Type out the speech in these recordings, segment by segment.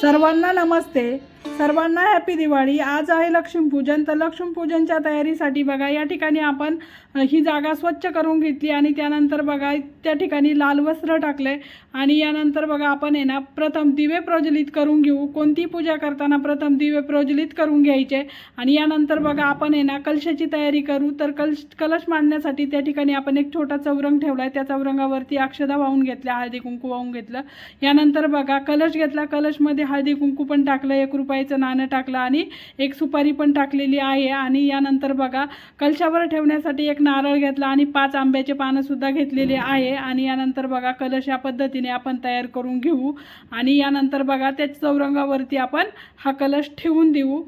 सर्वांना नमस्ते. सर्वांना हॅपी दिवाळी. आज आहे लक्ष्मीपूजन. तर लक्ष्मीपूजनच्या तयारीसाठी बघा या ठिकाणी आपण ही जागा स्वच्छ करून घेतली आणि त्यानंतर बघा त्या ठिकाणी लाल वस्त्र टाकले आणि यानंतर बघा आपण आहे ना प्रथम दिवे प्रज्वलित करून घेऊ. कोणती पूजा करताना प्रथम दिवे प्रज्वलित करून घ्यायचे? आणि यानंतर बघा आपण आहे ना कलशाची तयारी करू. तर कलश कलश मांडण्यासाठी त्या ठिकाणी आपण एक छोटा चौरंग ठेवला आहे त्या चौरंगावरती अक्षदा वाहून घेतल्या हळदी कुंकू वाहून घेतलं. यानंतर बघा कलश घेतला. कलशमध्ये हळदी कुंकू पण टाकलं. एक रुपयाचं नाणं टाकलं आणि एक सुपारी पण टाकलेली आहे. आणि यानंतर बघा कलशावर ठेवण्यासाठी एक नारळ घेतला आणि पाच आंब्याचे पानंसुद्धा घेतलेले आहे. आणि यानंतर बघा कलश या पद्धतीने आपण तयार करून घेऊ. आणि यानंतर बघा त्या चौरंगावरती आपण हा कलश ठेवून देऊ.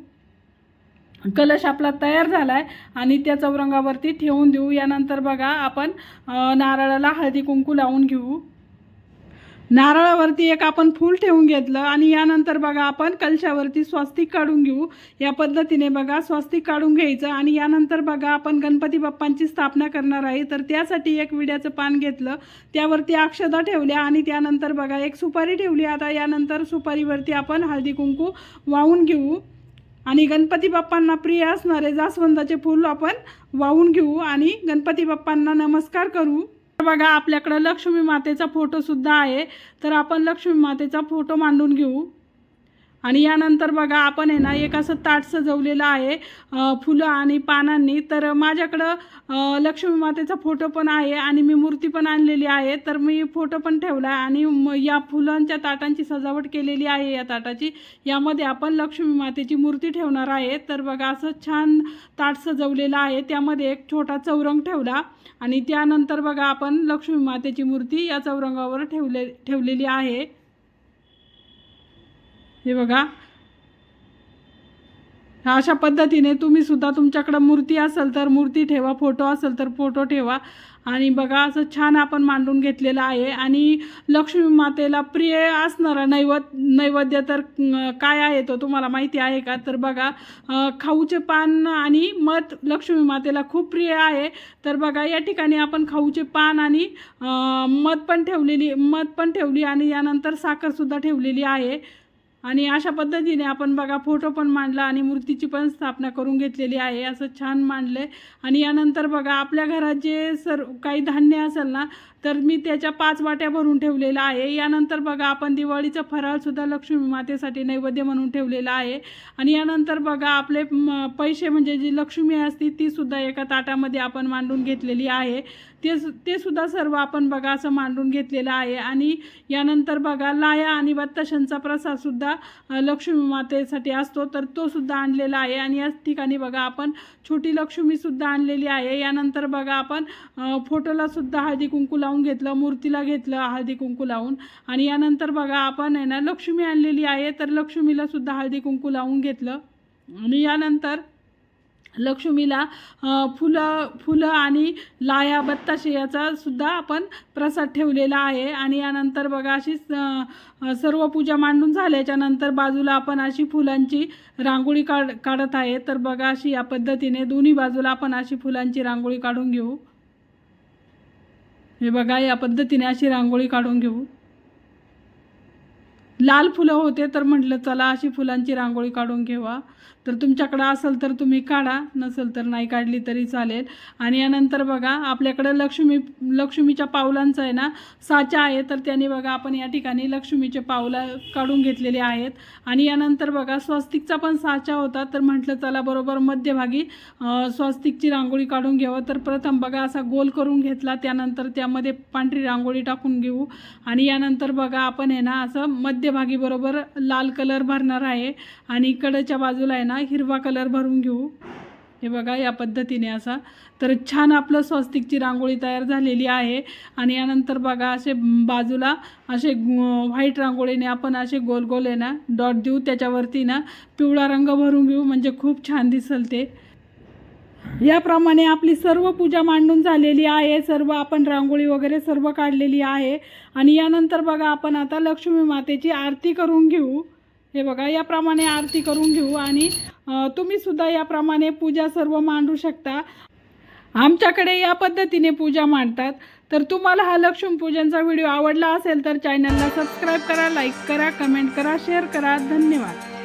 कलश आपला तयार झाला आहे आणि त्या चौरंगावरती ठेवून देऊ. यानंतर बघा आपण नारळाला हळदी कुंकू लावून घेऊ. नारळावरती एक आपण फूल ठेवून घेतलं आणि यानंतर बघा आपण कलशावरती स्वस्तिक काढून घेऊ. या पद्धतीने बघा स्वस्तिक काढून घ्यायचं आणि यानंतर बघा आपण गणपती बाप्पांची स्थापना करणार आहे. तर त्यासाठी एक विड्याचं पान घेतलं. त्यावरती अक्षदा ठेवल्या आणि त्यानंतर बघा एक सुपारी ठेवली. आता यानंतर सुपारीवरती आपण हळदी कुंकू वाहून घेऊ. आणि गणपती बाप्पांना प्रिय असणारे जास्वंदाचे फूल आपण वाहून घेऊ आणि गणपती बाप्पांना नमस्कार करू. बघा आपल्याकडं लक्ष्मी मातेचा फोटो सुद्धा आहे. तर आपण लक्ष्मी मातेचा फोटो मांडून घेऊ. आणि यानंतर बघा आपण आहे ना एक असं ताट सजवलेलं आहे फुलं आणि पानांनी. तर माझ्याकडं लक्ष्मी मातेचा फोटो पण आहे आणि मी मूर्ती पण आणलेली आहे. तर मी फोटो पण ठेवला आहे आणि या फुलांच्या ताटांची सजावट केलेली आहे या ताटाची. यामध्ये आपण लक्ष्मी मातेची मूर्ती ठेवणार आहे. तर बघा असं छान ताट सजवलेलं आहे. त्यामध्ये एक छोटा चौरंग ठेवला आणि त्यानंतर बघा आपण लक्ष्मी मातेची मूर्ती या चौरंगावर ठेवले ठेवलेली आहे. हे बघा. अशा पद्धतीने तुम्ही सुद्धा तुमच्याकडं मूर्ती असेल तर मूर्ती ठेवा फोटो असेल तर फोटो ठेवा. आणि बघा असं छान आपण मांडून घेतलेलं आहे. आणि लक्ष्मी मातेला प्रिय असणारा नैवद नैवेद्य तर काय आहे तो तुम्हाला माहिती आहे का? तर बघा खाऊचे पान आणि मध लक्ष्मी मातेला खूप प्रिय आहे. तर बघा या ठिकाणी आपण खाऊचे पान आणि मध पण ठेवलेली मध पण ठेवली आणि यानंतर साखरसुद्धा ठेवलेली आहे. आणि अशा पद्धतीने आपण बघा फोटो पण मांडला आणि मूर्तीची पण स्थापना करून घेतलेली आहे असं छान मांडलं आहे आणि यानंतर बघा आपल्या घरात जे सर काही धान्य असेल ना तर मी त्याच्या पाच वाट्या भरून ठेवलेला आहे. यानंतर बघा आपण दिवाळीचं फराळसुद्धा लक्ष्मी मातेसाठी नैवेद्य म्हणून ठेवलेला आहे. आणि यानंतर बघा आपले पैसे म्हणजे जी लक्ष्मी असते तीसुद्धा एका ताटामध्ये आपण मांडून घेतलेली आहे. ते सु- ते सुद्धा सर्व आपण बघा असं मांडून घेतलेलं आहे. आणि यानंतर बघा लाया आणि बत्ताशांचा प्रसादसुद्धा सुद्धा लक्ष्मी मातेसाठी असतो. तर तो सुद्धा आणलेला आहे. आणि याच ठिकाणी बघा आपण छोटी लक्ष्मीसुद्धा आणलेली आहे. यानंतर बघा आपण फोटोला सुद्धा हळदी कुंकू लावून घेतलं मूर्तीला घेतलं हळदी कुंकू लावून. आणि यानंतर बघा आपण आहे ना लक्ष्मी आणलेली आहे. तर लक्ष्मीला सुद्धा हळदी कुंकू लावून घेतलं. आणि यानंतर लक्ष्मीला फुलं फुलं आणि लाया बत्ताशे याचा सुद्धा आपण प्रसाद ठेवलेला आहे. आणि यानंतर बघा अशी सर्व पूजा मांडून झाल्याच्यानंतर बाजूला आपण अशी फुलांची रांगोळी काढ काढत आहे. तर बघा अशी या पद्धतीने दोन्ही बाजूला आपण अशी फुलांची रांगोळी काढून घेऊ. हे बघा या पद्धतीने अशी रांगोळी काढून घेऊ. लाल फुलं होते तर म्हटलं चला अशी फुलांची रांगोळी काढून घेवा. तर तुमच्याकडं असेल तर तुम्ही काढा नसेल तर नाही काढली तरी चालेल. आणि यानंतर बघा आपल्याकडं लक्ष्मी लक्ष्मीच्या पावलांचं आहे ना साचा आहे तर त्याने बघा आपण या ठिकाणी लक्ष्मीचे पावलं काढून घेतलेले आहेत. आणि यानंतर बघा स्वस्तिकचा पण साचा होता तर म्हटलं चला बरोबर मध्यभागी स्वस्तिकची रांगोळी काढून घ्यावं. तर प्रथम बघा असा गोल करून घेतला त्यानंतर त्यामध्ये पांढरी रांगोळी टाकून घेऊ. आणि यानंतर बघा आपण आहे ना असं मध्य मध्यभागी बरोबर लाल कलर भरणार आहे. आणि इकडच्या बाजूला आहे ना हिरवा कलर भरून घेऊ. हे बघा या पद्धतीने असा. तर छान आपलं स्वस्तिकची रांगोळी तयार झालेली आहे. आणि यानंतर बघा असे बाजूला असे व्हाईट रांगोळीने आपण असे गोल गोल आहे ना डॉट देऊ. त्याच्यावरती ना पिवळा रंग भरून घेऊ. म्हणजे खूप छान दिसेल ते. याप्रमाणे आपली सर्व पूजा मांडून झालेली आहे सर्व आपण रांगोळी वगैरे सर्व काढलेली आहे. आणि यानंतर बघा आपण आता लक्ष्मी मातेची आरती करून घेऊ. हे बघा याप्रमाणे आरती करून घेऊ आणि तुम्हीसुद्धा तुम्ही सुद्धा याप्रमाणे पूजा सर्व मांडू शकता. आमच्याकडे या पद्धतीने पूजा मांडतात. तर तुम्हाला हा लक्ष्मीपूजनचा व्हिडिओ आवडला असेल तर चॅनलला सबस्क्राईब करा लाईक करा कमेंट करा शेअर करा. धन्यवाद.